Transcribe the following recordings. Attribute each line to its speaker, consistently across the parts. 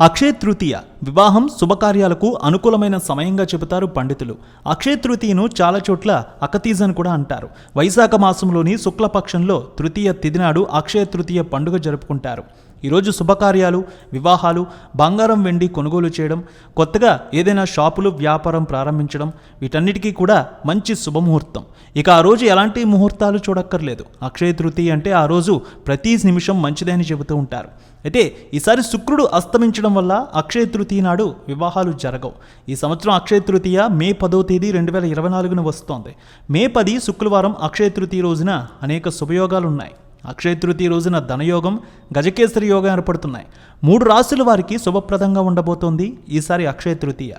Speaker 1: అక్షయ తృతీయ వివాహం శుభకార్యాలకు అనుకూలమైన సమయంగా చెబుతారు పండితులు. అక్షయ తృతీయను చాలా చోట్ల అకతీజ్ అని కూడా అంటారు. వైశాఖ మాసంలోని శుక్లపక్షంలో తృతీయ తిదినాడు అక్షయ తృతీయ పండుగ జరుపుకుంటారు. ఈరోజు శుభకార్యాలు వివాహాలు బంగారం వెండి కొనుగోలు చేయడం కొత్తగా ఏదైనా షాపులు వ్యాపారం ప్రారంభించడం వీటన్నిటికీ కూడా మంచి శుభముహూర్తం. ఇక ఆ రోజు ఎలాంటి ముహూర్తాలు చూడక్కర్లేదు. అక్షయ తృతీయ అంటే ఆ రోజు ప్రతి నిమిషం మంచిదే అని చెబుతూ ఉంటారు. అయితే ఈసారి శుక్రుడు అస్తమించడం వల్ల అక్షయ తృతీయ నాడు వివాహాలు జరగవు. ఈ సంవత్సరం అక్షయ తృతీయ మే పదో తేదీ రెండు వేల ఇరవై నాలుగున వస్తోంది. మే పది శుక్రవారం అక్షయ తృతీయ రోజున అనేక శుభయోగాలు ఉన్నాయి అక్షయ తృతీయ రోజున ధనయోగం గజకేసరి యోగం ఏర్పడుతున్నాయి. మూడు రాశుల వారికి శుభప్రదంగా ఉండబోతోంది ఈసారి అక్షయ తృతీయ.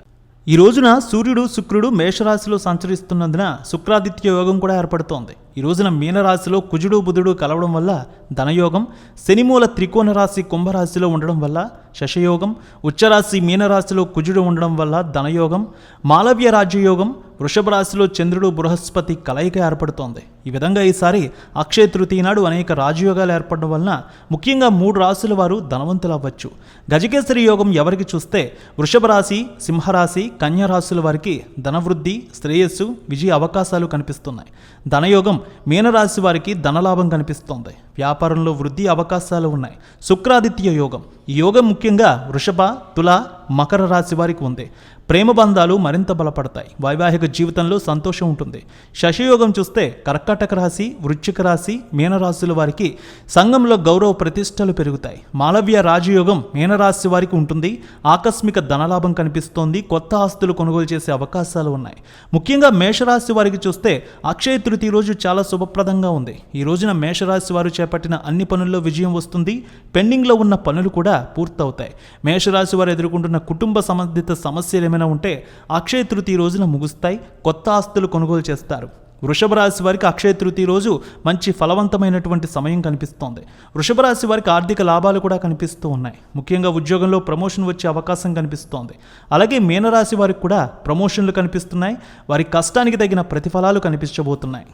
Speaker 1: ఈ రోజున సూర్యుడు శుక్రుడు మేషరాశిలో సంచరిస్తున్నందున శుక్రాదిత్య యోగం కూడా ఏర్పడుతోంది. ఈ రోజున మీనరాశిలో కుజుడు బుధుడు కలవడం వల్ల ధనయోగం శనిమూల త్రికోణ రాశి కుంభరాశిలో ఉండడం వల్ల శశయోగం ఉచ్చరాశి మీనరాశిలో కుజుడు ఉండడం వల్ల ధనయోగం మాలవ్య రాజ్యయోగం వృషభ రాశిలో చంద్రుడు బృహస్పతి కలయిక ఏర్పడుతోంది. ఈ విధంగా ఈసారి అక్షయ తృతీయ నాడు అనేక రాజయోగాలు ఏర్పడడం వలన ముఖ్యంగా మూడు రాశుల వారు ధనవంతులు అవ్వచ్చు గజకేసరి యోగం ఎవరికి చూస్తే వృషభ రాశి సింహరాశి కన్యా రాశుల వారికి ధనవృద్ధి శ్రేయస్సు విజయ అవకాశాలు కనిపిస్తున్నాయి. ధనయోగం మీనరాశి వారికి ధనలాభం కనిపిస్తోంది. వ్యాపారంలో వృద్ధి అవకాశాలు ఉన్నాయి. శుక్రాదిత్య యోగం. ఈ యోగం ముఖ్యంగా వృషభ తుల మకర రాశి వారికి ఉంది. ప్రేమ బంధాలు మరింత బలపడతాయి. వైవాహిక జీవితంలో సంతోషం ఉంటుంది. శశయోగం చూస్తే కర్కాటక రాశి వృశ్చిక రాశి మీనరాశుల వారికి సంఘంలో గౌరవ ప్రతిష్టలు పెరుగుతాయి. మాలవ్య రాజయోగం మీనరాశి వారికి ఉంటుంది. ఆకస్మిక ధనలాభం కనిపిస్తోంది. కొత్త ఆస్తులు కొనుగోలు చేసే అవకాశాలు ఉన్నాయి. ముఖ్యంగా మేషరాశి వారికి చూస్తే అక్షయ తృతీయ రోజు చాలా శుభప్రదంగా ఉంది. ఈ రోజున మేషరాశి వారు చేపట్టిన అన్ని పనుల్లో విజయం వస్తుంది. పెండింగ్లో ఉన్న పనులు కూడా పూర్తవుతాయి. మేషరాశి వారు ఎదుర్కొంటున్న కుటుంబ సంబంధిత సమస్యలు ఏమైనా ఉంటే అక్షయ తృతీయ రోజున ముగుస్తాయి కొత్త ఆస్తులు కొనుగోలు చేస్తారు. వృషభ రాశి వారికి అక్షయ తృతీయ రోజు మంచి ఫలవంతమైనటువంటి సమయం కనిపిస్తోంది. వృషభ రాశి వారికి ఆర్థిక లాభాలు కూడా కనిపిస్తూ ఉన్నాయి. ముఖ్యంగా ఉద్యోగంలో ప్రమోషన్ వచ్చే అవకాశం కనిపిస్తోంది. అలాగే మీనరాశి వారికి కూడా ప్రమోషన్లు కనిపిస్తున్నాయి. వారి కష్టానికి తగిన ప్రతిఫలాలు కనిపించబోతున్నాయి.